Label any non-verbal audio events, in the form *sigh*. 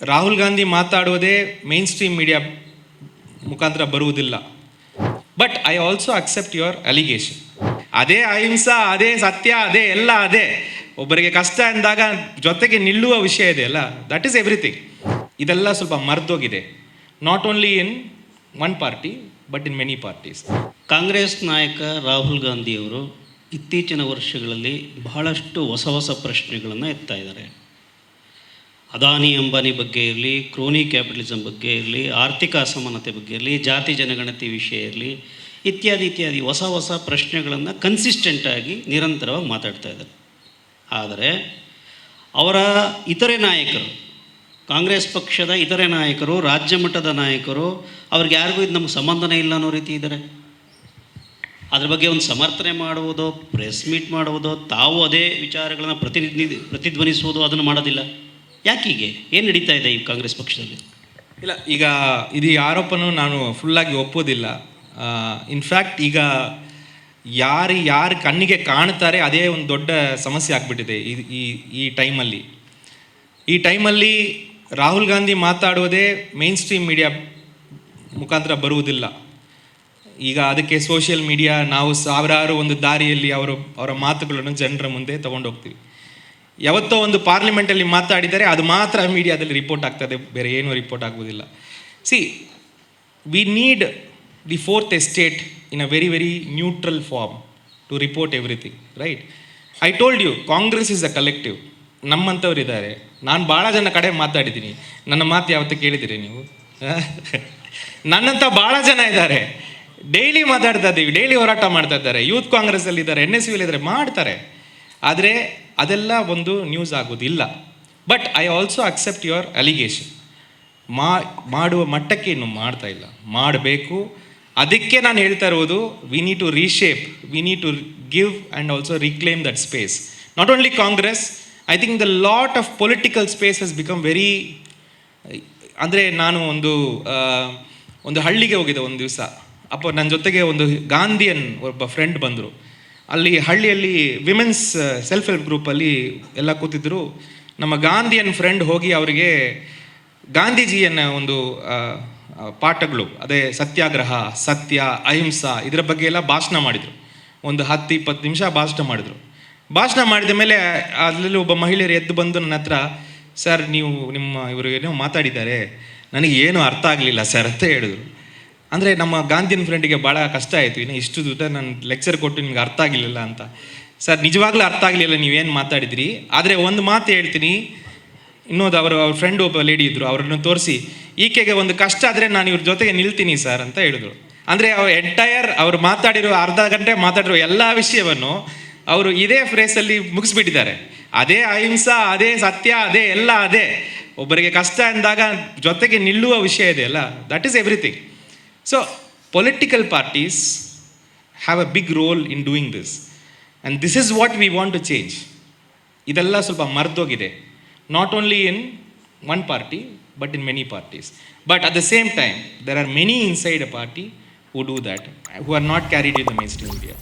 ರಾಹುಲ್ ಗಾಂಧಿ ಮಾತಾಡುವುದೇ main stream media ಮುಖಾಂತರ ಬರುವುದಿಲ್ಲ. But I also accept your allegation ಅದೇ ಅಹಿಂಸಾ, ಅದೇ ಸತ್ಯ, ಅದೇ ಎಲ್ಲ, ಅದೇ. ಒಬ್ಬರಿಗೆ ಕಷ್ಟ ಅಂದಾಗ ಜೊತೆಗೆ ನಿಲ್ಲುವ ವಿಷಯ ಇದೆ ಅಲ್ಲ? ದಟ್ ಈಸ್ ಎವ್ರಿಥಿಂಗ್ ಇದೆಲ್ಲ ಸ್ವಲ್ಪ ಮರೆತೋಗಿದೆ not only in one party but in many parties Congress ನಾಯಕ ರಾಹುಲ್ ಗಾಂಧಿಯವರು ಇತ್ತೀಚಿನ ವರ್ಷಗಳಲ್ಲಿ ಬಹಳಷ್ಟು ಹೊಸ ಹೊಸ ಪ್ರಶ್ನೆಗಳನ್ನು ಎತ್ತಾ ಇದ್ದಾರೆ. ಅದಾನಿ ಅಂಬಾನಿ ಬಗ್ಗೆ ಇರಲಿ, ಕ್ರೋನಿ ಕ್ಯಾಪಿಟಲಿಸಮ್ ಬಗ್ಗೆ ಇರಲಿ, ಆರ್ಥಿಕ ಅಸಮಾನತೆ ಬಗ್ಗೆ ಇರಲಿ, ಜಾತಿ ಜನಗಣತಿ ವಿಷಯ ಇರಲಿ, ಇತ್ಯಾದಿ ಇತ್ಯಾದಿ ಹೊಸ ಹೊಸ ಪ್ರಶ್ನೆಗಳನ್ನು ಕನ್ಸಿಸ್ಟೆಂಟಾಗಿ ನಿರಂತರವಾಗಿ ಮಾತಾಡ್ತಾ ಇದ್ದಾರೆ. ಆದರೆ ಅವರ ಇತರೆ ನಾಯಕರು, ಕಾಂಗ್ರೆಸ್ ಪಕ್ಷದ ಇತರೆ ನಾಯಕರು, ರಾಜ್ಯ ಮಟ್ಟದ ನಾಯಕರು, ಅವ್ರಿಗೆ ಯಾರಿಗೂ ಇದು ನಮ್ಗೆ ಸಂಬಂಧನೇ ಇಲ್ಲ ಅನ್ನೋ ರೀತಿ ಇದ್ದಾರೆ. ಅದ್ರ ಬಗ್ಗೆ ಒಂದು ಸಮರ್ಥನೆ ಮಾಡುವುದೋ ಪ್ರೆಸ್ ಮೀಟ್ ಮಾಡುವುದೋ, ತಾವು ಅದೇ ವಿಚಾರಗಳನ್ನು ಪ್ರತಿನಿಧಿ, ಪ್ರತಿಧ್ವನಿಸುವುದು ಅದನ್ನು ಮಾಡೋದಿಲ್ಲ. ಯಾಕೀಗೆ? ಏನು ನಡೀತಾ ಇದೆ ಈ ಕಾಂಗ್ರೆಸ್ ಪಕ್ಷದಲ್ಲಿ? ಇಲ್ಲ, ಈಗ ಇದು ಆರೋಪನೂ ನಾನು ಫುಲ್ಲಾಗಿ ಒಪ್ಪೋದಿಲ್ಲ. ಇನ್ಫ್ಯಾಕ್ಟ್ ಈಗ ಯಾರು ಯಾರು ಕಣ್ಣಿಗೆ ಕಾಣ್ತಾರೆ ಅದೇ ಒಂದು ದೊಡ್ಡ ಸಮಸ್ಯೆ ಆಗಿಬಿಟ್ಟಿದೆ ಈ ಈ ಈ ಟೈಮಲ್ಲಿ. ಈ ಟೈಮಲ್ಲಿ ರಾಹುಲ್ ಗಾಂಧಿ ಮಾತಾಡುವುದೇ ಮೇನ್ ಸ್ಟ್ರೀಮ್ ಮೀಡಿಯಾ ಮುಖಾಂತರ ಬರುವುದಿಲ್ಲ. ಈಗ ಅದಕ್ಕೆ ಸೋಷಿಯಲ್ ಮೀಡಿಯಾ ನಾವು ಸಾವಿರಾರು ಒಂದು ದಾರಿಯಲ್ಲಿ ಅವರು, ಅವರ ಮಾತುಗಳನ್ನು ಜನರ ಮುಂದೆ ತೊಗೊಂಡೋಗ್ತೀವಿ. ಯಾವತ್ತೋ ಒಂದು ಪಾರ್ಲಿಮೆಂಟಲ್ಲಿ ಮಾತಾಡಿದರೆ ಅದು ಮಾತ್ರ ಮೀಡಿಯಾದಲ್ಲಿ ರಿಪೋರ್ಟ್ ಆಗ್ತದೆ, ಬೇರೆ ಏನೂ ರಿಪೋರ್ಟ್ ಆಗುವುದಿಲ್ಲ. See we need the fourth estate in a very very neutral form to report everything right I told you Congress is a collective ನಮ್ಮಂಥವ್ರು ಇದ್ದಾರೆ ನಾನು ಭಾಳ ಜನ ಕಡೆ ಮಾತಾಡಿದ್ದೀನಿ. ನನ್ನ ಮಾತು ಯಾವತ್ತೂ ಕೇಳಿದಿರಿ ನೀವು? *laughs* ನನ್ನಂಥ ಭಾಳ ಜನ ಇದ್ದಾರೆ. ಡೈಲಿ ಮಾತಾಡ್ತಾ ಇದ್ದೀವಿ, ಡೈಲಿ ಹೋರಾಟ ಮಾಡ್ತಾ ಇದ್ದಾರೆ. ಯೂತ್ ಕಾಂಗ್ರೆಸ್ಸಲ್ಲಿ ಇದ್ದಾರೆ ಎನ್ ಎಸ್ ಇದ್ದಾರೆ ಮಾಡ್ತಾರೆ. ಆದರೆ ಅದೆಲ್ಲ ಒಂದು ನ್ಯೂಸ್ ಆಗೋದಿಲ್ಲ. But I also accept your allegation ಮಾ, ಮಾಡುವ ಮಟ್ಟಕ್ಕೆ ಇನ್ನು ಮಾಡ್ತಾ ಇಲ್ಲ. ಮಾಡಬೇಕು. ಅದಕ್ಕೆ ನಾನು ಹೇಳ್ತಾ ಇರೋದು we need to reshape we need to give and also reclaim that space not only Congress I think the lot of political space has become very ಅಂದರೆ ನಾನು ಒಂದು ಒಂದು ಹಳ್ಳಿಗೆ ಹೋಗಿದ್ದೆ ಒಂದು ದಿವಸ. ಅಪ್ಪ ನನ್ನ ಜೊತೆಗೆ ಒಂದು ಗಾಂಧಿಯನ್ ಒಬ್ಬ ಫ್ರೆಂಡ್ ಬಂದರು. ಅಲ್ಲಿ ಹಳ್ಳಿಯಲ್ಲಿ ವಿಮೆನ್ಸ್ ಸೆಲ್ಫ್ ಹೆಲ್ಪ್ ಗ್ರೂಪಲ್ಲಿ ಎಲ್ಲ ಕೂತಿದ್ರು. ನಮ್ಮ ಗಾಂಧಿಯನ್ ಫ್ರೆಂಡ್ ಹೋಗಿ ಅವರಿಗೆ ಗಾಂಧೀಜಿಯನ್ನ ಒಂದು ಪಾಠಗಳು, ಅದೇ ಸತ್ಯಾಗ್ರಹ, ಸತ್ಯ, ಅಹಿಂಸಾ ಇದರ ಬಗ್ಗೆ ಎಲ್ಲ ಭಾಷಣ ಮಾಡಿದರು. ಒಂದು ಹತ್ತು, ಇಪ್ಪತ್ತು ನಿಮಿಷ ಭಾಷಣ ಮಾಡಿದರು. ಭಾಷಣ ಮಾಡಿದ ಮೇಲೆ ಅದರಲ್ಲಿ ಒಬ್ಬ ಮಹಿಳೆಯರು ಎದ್ದು ಬಂದು ನನ್ನ ಹತ್ರ, ಸರ್, ನೀವು ನಿಮ್ಮ, ಇವರು ಏನೋ ಮಾತಾಡಿದ್ದಾರೆ. ನನಗೆ ಏನು ಅರ್ಥ ಆಗಲಿಲ್ಲ, ಸರ್, ಅಂತ ಹೇಳಿದ್ರು. ಅಂದರೆ ನಮ್ಮ ಗಾಂಧಿಯನ್ ಫ್ರೆಂಡಿಗೆ ಭಾಳ ಕಷ್ಟ ಆಯಿತು. ಇನ್ನು ಇಷ್ಟು ದುಡ್ಡ ನಾನು ಲೆಕ್ಚರ್ ಕೊಟ್ಟು ನಿಮ್ಗೆ ಅರ್ಥ ಆಗಲಿಲ್ಲ ಅಂತ. ಸರ್ ನಿಜವಾಗ್ಲೂ ಅರ್ಥ ಆಗಲಿಲ್ಲ ನೀವೇನು ಮಾತಾಡಿದ್ರಿ? ಆದರೆ ಒಂದು ಮಾತು ಹೇಳ್ತೀನಿ. ಇನ್ನೊಂದು ಅವರು, ಅವ್ರ ಫ್ರೆಂಡ್ ಒಬ್ಬ ಲೇಡಿ ಇದ್ದರು ಅವರನ್ನು ತೋರಿಸಿ, ಈಕೆಗೆ ಒಂದು ಕಷ್ಟ ಆದರೆ ನಾನು ಇವ್ರ ಜೊತೆಗೆ ನಿಲ್ತೀನಿ ಸರ್ ಅಂತ ಹೇಳಿದ್ರು. ಅಂದರೆ ಅವ್ರು ಎಂಟೈರ್ ಅವ್ರು ಮಾತಾಡಿರೋ ಅರ್ಧ ಗಂಟೆ ಮಾತಾಡಿರೋ ಎಲ್ಲ ವಿಷಯವನ್ನು ಅವರು ಇದೇ ಫ್ರೇಸಲ್ಲಿ ಮುಗಿಸ್ಬಿಟ್ಟಿದ್ದಾರೆ. ಅದೇ ಅಹಿಂಸಾ, ಅದೇ ಸತ್ಯ, ಅದೇ ಎಲ್ಲ ಅದೇ. ಒಬ್ಬರಿಗೆ ಕಷ್ಟ ಅಂದಾಗ ಜೊತೆಗೆ ನಿಲ್ಲುವ ವಿಷಯ ಇದೆ ಅಲ್ಲ? That is everything so political parties have a big role in doing this And this is what we want to change ಇದೆಲ್ಲ ಸ್ವಲ್ಪ ಮರ್ದೋಗಿದೆ. Not only in one party but in many parties but at the same time there are many inside a party who do that who are not carried in the main media